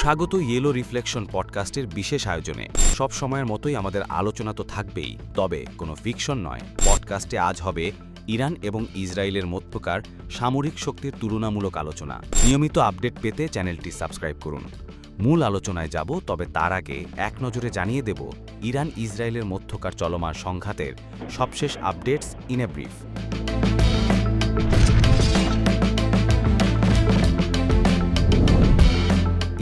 স্বাগত yellow reflection পডকাস্টের বিশেষ আয়োজনে। সব সময়ের মতোই আমাদের আলোচনা তো থাকবেই, তবে কোনো ফিকশন নয়। পডকাস্টে আজ হবে ইরান এবং ইসরায়েলের মধ্যকার সামরিক শক্তির তুলনামূলক আলোচনা। নিয়মিত আপডেট পেতে চ্যানেলটি সাবস্ক্রাইব করুন। মূল আলোচনায় যাব, তবে তার আগে এক নজরে জানিয়ে দেব, ইরান ইসরায়েলের মধ্যকার চলমান সংঘাতের সবশেষ আপডেটস ইন এ ব্রিফ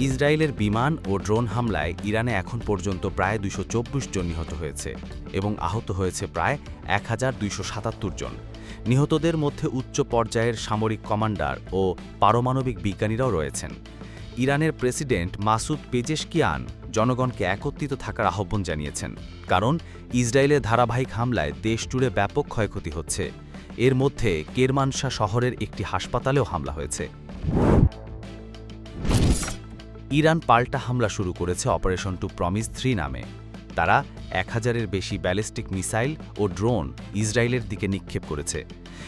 ইসরায়েলের বিমান ও ড্রোন হামলায় ইরানে এখন পর্যন্ত প্রায় দুশো জন নিহত হয়েছে এবং আহত হয়েছে প্রায় এক হাজার দুইশো সাতাত্তর জন। নিহতদের মধ্যে উচ্চ পর্যায়ের সামরিক কমান্ডার ও পারমাণবিক বিজ্ঞানীরাও রয়েছেন। ইরানের প্রেসিডেন্ট মাসুদ পেজেশকিয়ান জনগণকে একত্রিত থাকার আহ্বান জানিয়েছেন, কারণ ইসরায়েলের ধারাবাহিক হামলায় দেশ জুড়ে ব্যাপক ক্ষয়ক্ষতি হচ্ছে। এর মধ্যে কেরমানশা শহরের একটি হাসপাতালেও হামলা হয়েছে। ইরান পাল্টা হামলা শুরু করেছে অপারেশন টু প্রমিস থ্রি নামে। তারা এক হাজারের বেশি ব্যালিস্টিক মিসাইল ও ড্রোন ইসরায়েলের দিকে নিক্ষেপ করেছে।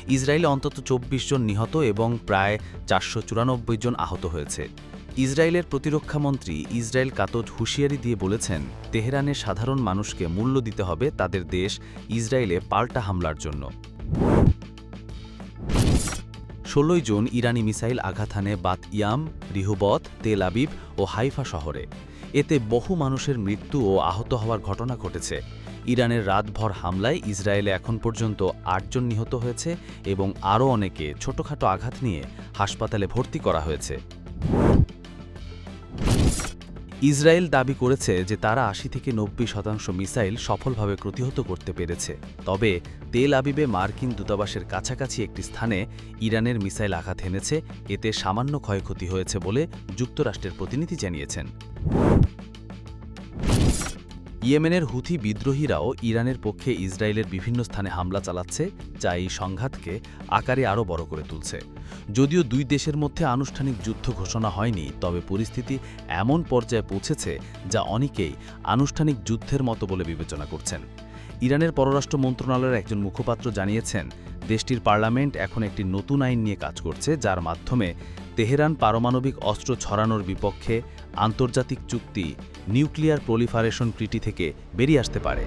ইসরায়েলে অন্তত চব্বিশ জন নিহত এবং প্রায় চারশো চুরানব্বই জন আহত হয়েছে। ইসরায়েলের প্রতিরক্ষামন্ত্রী ইসরায়েল কাতত হুঁশিয়ারি দিয়ে বলেছেন, তেহরানের সাধারণ মানুষকে মূল্য দিতে হবে তাদের দেশ ইসরায়েলে পাল্টা হামলার জন্য। ষোলোই জুন ইরানি মিসাইল আঘাত হানে বাত ইয়াম, রিহুবত, তেল আবিব ও হাইফা শহরে। এতে বহু মানুষের মৃত্যু ও আহত হওয়ার ঘটনা ঘটেছে। ইরানের রাতভর হামলায় ইসরায়েলে এখন পর্যন্ত আটজন নিহত হয়েছে এবং আরও অনেকে ছোটখাটো আঘাত নিয়ে হাসপাতালে ভর্তি করা হয়েছে। ইসরায়েল দাবি করেছে যে তারা আশি থেকে নব্বই শতাংশ মিসাইল সফলভাবে প্রতিহত করতে পেরেছে। তবে তেল আবিবে মার্কিন দূতাবাসের কাছাকাছি একটি স্থানে ইরানের মিসাইল আঘাত হেনেছে এতে সামান্য ক্ষয়ক্ষতি হয়েছে বলে যুক্তরাষ্ট্রের প্রতিনিধি জানিয়েছেন। ইয়েমেনের হুথি বিদ্রোহীরাও ইরানের পক্ষে ইসরায়েলের বিভিন্ন স্থানে হামলা চালাচ্ছে, যা এই সংঘাতকে আকারে আরও বড় করে তুলছে। যদিও দুই দেশের মধ্যে আনুষ্ঠানিক যুদ্ধ ঘোষণা হয়নি, তবে পরিস্থিতি এমন পর্যায়ে পৌঁছেছে যা অনেকেই আনুষ্ঠানিক যুদ্ধের মতো বলে বিবেচনা করছেন। ইরানের পররাষ্ট্র মন্ত্রণালয়ের একজন মুখপাত্র জানিয়েছেন, দেশটির পার্লামেন্ট এখন একটি নতুন আইন নিয়ে কাজ করছে, যার মাধ্যমে তেহরান পারমাণবিক অস্ত্র ছড়ানোর বিপক্ষে আন্তর্জাতিক চুক্তি নিউক্লিয়ার প্রলিফারেশন ক্রিটি থেকে বেরিয়ে আসতে পারে।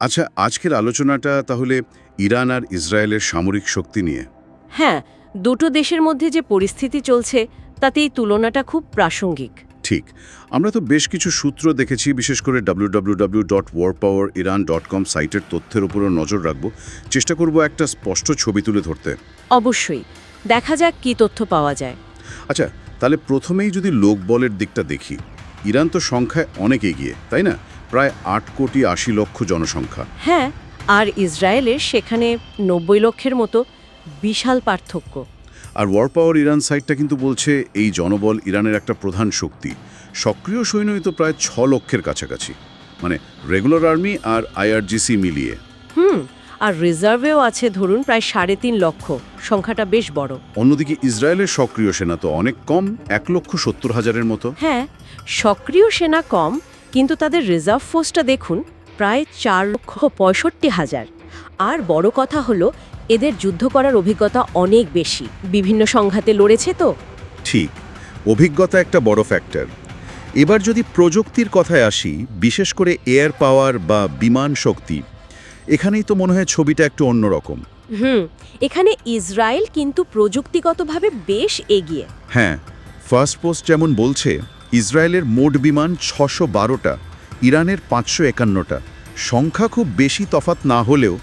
আচ্ছা আজকের আলোচনাটা তাহলে ইরান আর ইসরায়েলের সামরিক শক্তি নিয়ে। হ্যাঁ দুটো দেশের মধ্যে যে পরিস্থিতি চলছে তাতে এই তুলনাটা খুব প্রাসঙ্গিক। ঠিক। আমরা তো বেশ কিছু সূত্র দেখেছি বিশেষ করে www.warpoweриran.com সাইটের তথ্যের উপরও নজর রাখব। চেষ্টা করব একটা স্পষ্ট ছবি তুলে ধরতে। অবশ্যই। দেখা যাক কি তথ্য পাওয়া যায়। আচ্ছা তাহলে প্রথমেই যদি লোকবলের দিকটা দেখি। ইরান তো সংখ্যায় অনেক এগিয়ে তাই না? প্রায় আট কোটি আশি লক্ষ জনসংখ্যা। হ্যাঁ আর ইসরায়েলের সেখানে নব্বই লক্ষের মতো বিশাল পার্থক্য। আর ওয়ার পাওয়ার ইরান সাইটটা কিন্তু বলছে এই জনবল ইরানের একটা প্রধান শক্তি। সক্রিয় সৈন্যই তো প্রায় ছ লক্ষের কাছাকাছি। মানে রেগুলার আর্মি আর আইআরজিসি মিলিয়ে। হুম আর রিজার্ভেও আছে ধরুন প্রায় সাড়ে তিন লক্ষ। সংখ্যাটা বেশ বড়। অন্যদিকে ইসরায়েলের সক্রিয় সেনা তো অনেক কম এক লক্ষ সত্তর হাজারের মতো। হ্যাঁ সক্রিয় সেনা কম কিন্তু তাদের রিজার্ভ ফোর্সটা দেখুন প্রায় চার লক্ষ পঁয়ষট্টি হাজার। আর বড় কথা হলো এদের যুদ্ধ করার অভিজ্ঞতা অনেক বেশি। বিভিন্ন সংঘাতে লড়েছে তো? ঠিক অভিজ্ঞতা একটা বড় ফ্যাক্টর এবার যদি প্রযুক্তির কথায় আসি বিশেষ করে এয়ার পাওয়ার বা বিমান শক্তি এখানেই তো মনে হয় ছবিটা একটু অন্যরকম হুম এখানে ইসরায়েল কিন্তু প্রযুক্তিগতভাবে বেশ এগিয়ে। হ্যাঁ ফার্স্ট পোস্ট যেমন বলছে ইসরায়েলের মোট বিমান ছশো বারোটা ইরানের পাঁচশো একান্নটা। সংখ্যা খুব বেশি তফাত না হলেও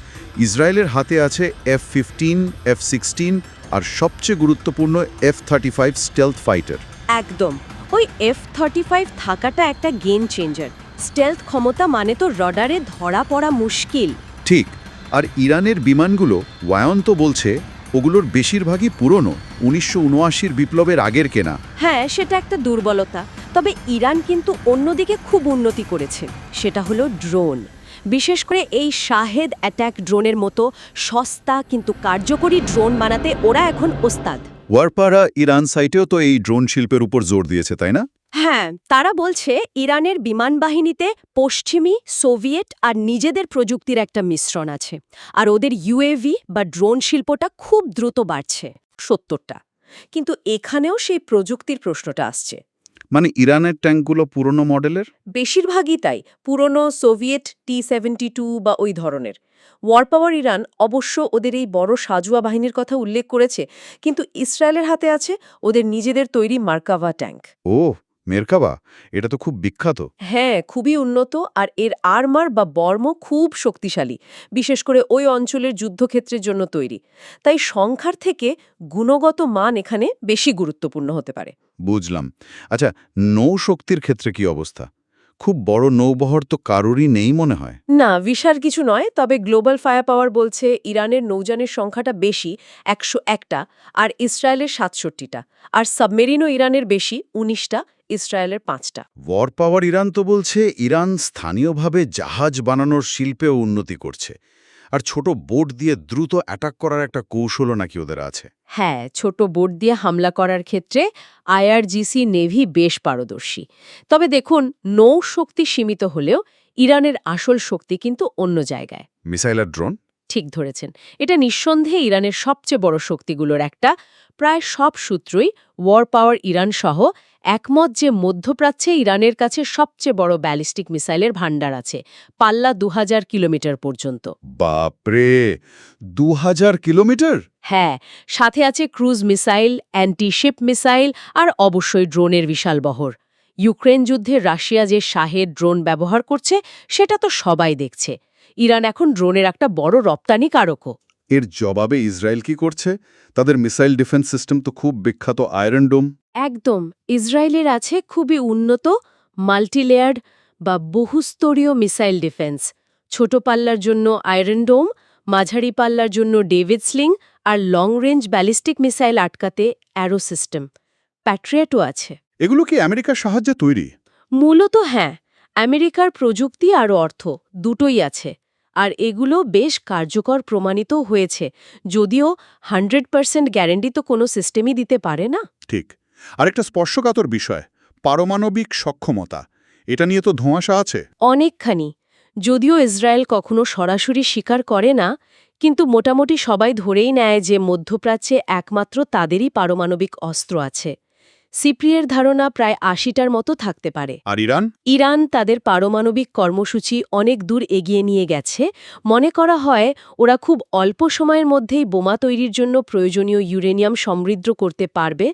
ইসরায়েলের হাতে আছে এফ ফিফটিন এফ সিক্সটিন আর সবচেয়ে গুরুত্বপূর্ণ F thirty five stealth fighter একদম। ওই এফ থার্টি ফাইভ থাকাটা একটা গেম চেঞ্জার স্টেলথ ক্ষমতা মানে তো রডারে ধরা পড়া মুশকিল। ঠিক। আর ইরানের বিমানগুলো ওয়ায়ন তো বলছে ওগুলোর বেশিরভাগই পুরনো উনিশশো উনআশির বিপ্লবের আগের কেনা। হ্যাঁ সেটা একটা দুর্বলতা। তবে ইরান কিন্তু অন্যদিকে খুব উন্নতি করেছে। সেটা হলো ড্রোন বিশেষ করে এই শাহেদ অ্যাটাক ড্রোনের মতো সস্তা কিন্তু কার্যকরী ড্রোন বানাতে ওরা এখন ওস্তাদ। ওয়ারপাড়া ইরান সাইটেও তো এই ড্রোন শিল্পের উপর জোর দিয়েছে তাই না? হ্যাঁ তারা বলছে ইরানের বিমান বাহিনীতে পশ্চিমী সোভিয়েট আর নিজেদের প্রযুক্তির একটা মিশ্রণ আছে আর ওদের ইউএভি বা ড্রোন শিল্পটা খুব দ্রুত বাড়ছে সত্তরটা। কিন্তু এখানেও সেই প্রযুক্তির প্রশ্নটা আসছে। মানে ইরানের ট্যাঙ্কগুলো পুরনো মডেলের? বেশিরভাগই তাই পুরনো সোভিয়েট টি সেভেন্টি টু বা ওই ধরনের। ওয়ার পাওয়ার ইরান অবশ্য ওদের এই বড় সাজুয়া বাহিনীর কথা উল্লেখ করেছে কিন্তু ইসরায়েলের হাতে আছে ওদের নিজেদের তৈরি মার্কাভা ট্যাঙ্ক। ও মেরকাবা এটা তো খুব বিখ্যাত। হ্যাঁ খুবই উন্নত আর এর আর্মার বা বর্ম খুব শক্তিশালী বিশেষ করে ওই অঞ্চলের যুদ্ধক্ষেত্রের জন্য তৈরি। তাই সংখ্যার থেকে গুণগত মান এখানে বেশি গুরুত্বপূর্ণ হতে পারে। বুঝলাম। আচ্ছা নৌশক্তির ক্ষেত্রে কি অবস্থা? খুব বড় নৌবহর তো কারোরই নেই মনে হয়। না ভিসার কিছু নয় তবে গ্লোবাল ফায়ার পাওয়ার বলছে ইরানের নৌযানের সংখ্যাটা বেশি একশো একটা আর ইসরায়েলের সাতষট্টিটা আর সাবমেরিনও ইরানের বেশি উনিশটা ইসরায়েলের পাঁচটা। ওয়ার পাওয়ার ইরান তো বলছে ইরান স্থানীয়ভাবে জাহাজ বানানোর শিল্পেও উন্নতি করছে। আর ছোট বোট দিয়ে দ্রুত অ্যাটাক করার একটা কৌশলও নাকি ওদের আছে। হ্যাঁ ছোট বোট দিয়ে হামলা করার ক্ষেত্রে আইআরজিসি নেভি বেশ পারদর্শী। তবে দেখুন নৌ শক্তি সীমিত হলেও ইরানের আসল শক্তি কিন্তু অন্য জায়গায়। মিসাইল আর ড্রোন? ঠিক ধরেছেন। এটা নিঃসন্দেহে ইরানের সবচেয়ে বড় শক্তিগুলোর একটা। প্রায় সব সূত্রই ওয়ার পাওয়ার ইরান সহ একমত যে মধ্যপ্রাচ্যে ইরানের কাছে সবচেয়ে বড় ব্যালিস্টিক মিসাইলের ভাণ্ডার আছে পাল্লা দু হাজার কিলোমিটার পর্যন্ত। বাপরে! দু হাজার কিলোমিটার? হ্যাঁ সাথে আছে cruise missile anti antiship missile আর অবশ্যই ড্রোনের বিশাল বহর। ইউক্রেন যুদ্ধে রাশিয়া যে শাহের ড্রোন ব্যবহার করছে সেটা তো সবাই দেখছে। ইরান এখন ড্রোনের একটা বড় রপ্তানি কারকও। এর জবাবে ইসরায়েল কি করছে? তাদের মিসাইল ডিফেন্স সিস্টেম তো খুব বিখ্যাত আয়রন ডোম। একদম ইসরায়েলের আছে খুবই উন্নত মাল্টিলেয়ার্ড বা বহুস্তরীয় মিসাইল ডিফেন্স। ছোট পাল্লার জন্য আয়রন ডোম মাঝারি পাল্লার জন্য ডেভিড স্লিং আর লং রেঞ্জ ব্যালিস্টিক মিসাইল আটকাতে অ্যারো সিস্টেম। প্যাট্রিয়েটও আছে। এগুলো কি আমেরিকার সাহায্যে তৈরি? মূলত হ্যাঁ আমেরিকার প্রযুক্তি আর অর্থ দুটোই আছে। আর এগুলো বেশ কার্যকর প্রমাণিত হয়েছে যদিও হান্ড্রেড পার্সেন্ট গ্যারেন্টি তো কোনো সিস্টেমই দিতে পারে না। ঠিক। আরেকটা স্পর্শকাতর বিষয় পারমাণবিক সক্ষমতা। এটা নিয়ে তো ধোঁয়াশা আছে। অনেকখানি। যদিও ইসরায়েল কখনো সরাসরি স্বীকার করে না কিন্তু মোটামুটি সবাই ধরেই নেয় যে মধ্যপ্রাচ্যে একমাত্র তাদেরই পারমাণবিক অস্ত্র আছে। সিপ্রিয়ের ধারণা প্রায় আশিটার মতো থাকতে পারে। আর ইরান? ইরান তাদের পারমাণবিক কর্মসূচি অনেক দূর এগিয়ে নিয়ে গেছে। মনে করা হয় ওরা খুব অল্প সময়ের মধ্যেই বোমা তৈরির জন্য প্রয়োজনীয় ইউরেনিয়াম সমৃদ্ধ করতে পারবে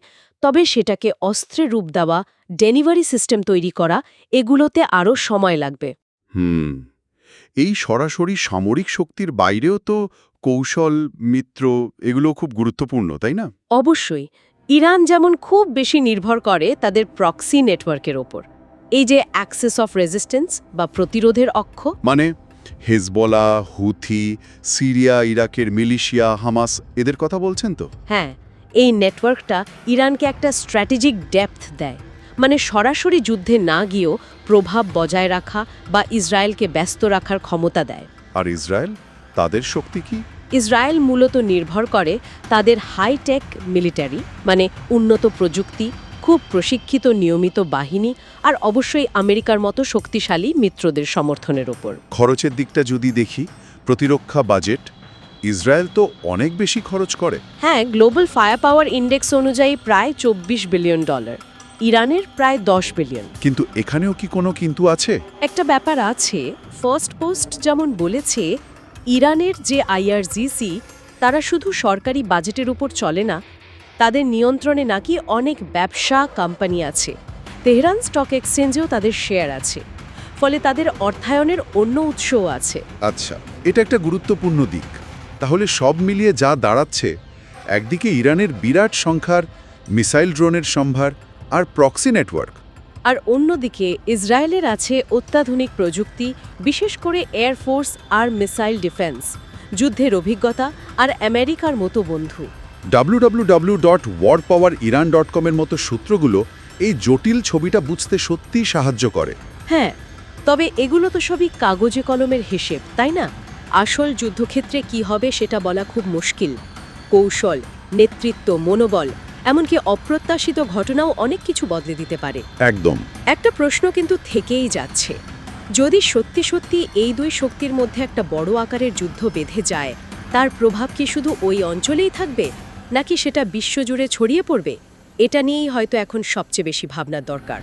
তবে সেটাকে অস্ত্রে রূপ দেওয়া ডেলিভারি সিস্টেম তৈরি করা এগুলোতে আরও সময় লাগবে। হুম এই সরাসরি সামরিক শক্তির বাইরেও তো কৌশল মিত্র এগুলো খুব গুরুত্বপূর্ণ তাই না? অবশ্যই ইরান যেমন খুব বেশি নির্ভর করে তাদের প্রক্সি নেটওয়ার্কের ওপর। এই যে অ্যাক্সেস অফ রেজিস্ট্যান্স বা প্রতিরোধের অক্ষ। মানে হেজবলা হুথি সিরিয়া ইরাকের মিলিশিয়া হামাস এদের কথা বলছেন তো? হ্যাঁ এই নেটওয়ার্কটা ইরানকে একটা স্ট্র্যাটেজিক ডেপথ দেয়। মানে সরাসরি যুদ্ধে না গিয়েও প্রভাব বজায় রাখা বা ইসরায়েলকে ব্যস্ত রাখার ক্ষমতা দেয়। আর ইসরায়েল তাদের শক্তি কি? ইসরায়েল মূলত নির্ভর করে তাদের হাইটেক মিলিটারি মানে উন্নত প্রযুক্তি খুব প্রশিক্ষিত নিয়মিত বাহিনী আর অবশ্যই আমেরিকার মতো শক্তিশালী মিত্রদের সমর্থনের ওপর। খরচের দিকটা যদি দেখি প্রতিরক্ষা বাজেট ইসরায়েল তো অনেক বেশি খরচ করে। হ্যাঁ গ্লোবাল ফায়ার পাওয়ার ইন্ডেক্স অনুযায়ী প্রায় চব্বিশ বিলিয়ন ডলার ইরানের প্রায় দশ বিলিয়ন কিন্তু এখানেও কি কোনো কিন্তু আছে? একটা ব্যাপার আছে ফার্স্ট পোস্ট যেমন বলেছে ইরানের যে আইআরজিসি, তারা শুধু সরকারি বাজেটের উপর চলে না, তাদের নিয়ন্ত্রণে নাকি অনেক ব্যবসা কোম্পানি আছে। তেহরান স্টক এক্সচেঞ্জেও তাদের শেয়ার আছে, ফলে তাদের অর্থায়নের অন্য উৎসও আছে। আচ্ছা এটা একটা গুরুত্বপূর্ণ দিক। তাহলে সব মিলিয়ে যা দাঁড়াচ্ছে, একদিকে ইরানের বিরাট সংখ্যার মিসাইল ড্রোনের সম্ভার আর প্রক্সি নেটওয়ার্ক। আর অন্যদিকে ইসরায়েলের আছে অত্যাধুনিক প্রযুক্তি বিশেষ করে এয়ারফোর্স আর মিসাইল ডিফেন্স যুদ্ধের অভিজ্ঞতা আর আমেরিকার মতো বন্ধু। W dot war power Iran dot কমের মতো সূত্রগুলো এই জটিল ছবিটা বুঝতে সত্যিই সাহায্য করে। হ্যাঁ তবে এগুলো তো সবই কাগজে কলমের হিসেব তাই না? আসল যুদ্ধক্ষেত্রে কি হবে সেটা বলা খুব মুশকিল। কৌশল নেতৃত্ব মনোবল এমনকি অপ্রত্যাশিত ঘটনাও অনেক কিছু বদলে দিতে পারে। একদম। একটা প্রশ্ন কিন্তু থেকেই যাচ্ছে। যদি সত্যি সত্যি এই দুই শক্তির মধ্যে একটা বড় আকারের যুদ্ধ বেঁধে যায় তার প্রভাব কি শুধু ওই অঞ্চলেই থাকবে নাকি সেটা বিশ্বজুড়ে ছড়িয়ে পড়বে? এটা নিয়েই হয়তো এখন সবচেয়ে বেশি ভাবনার দরকার।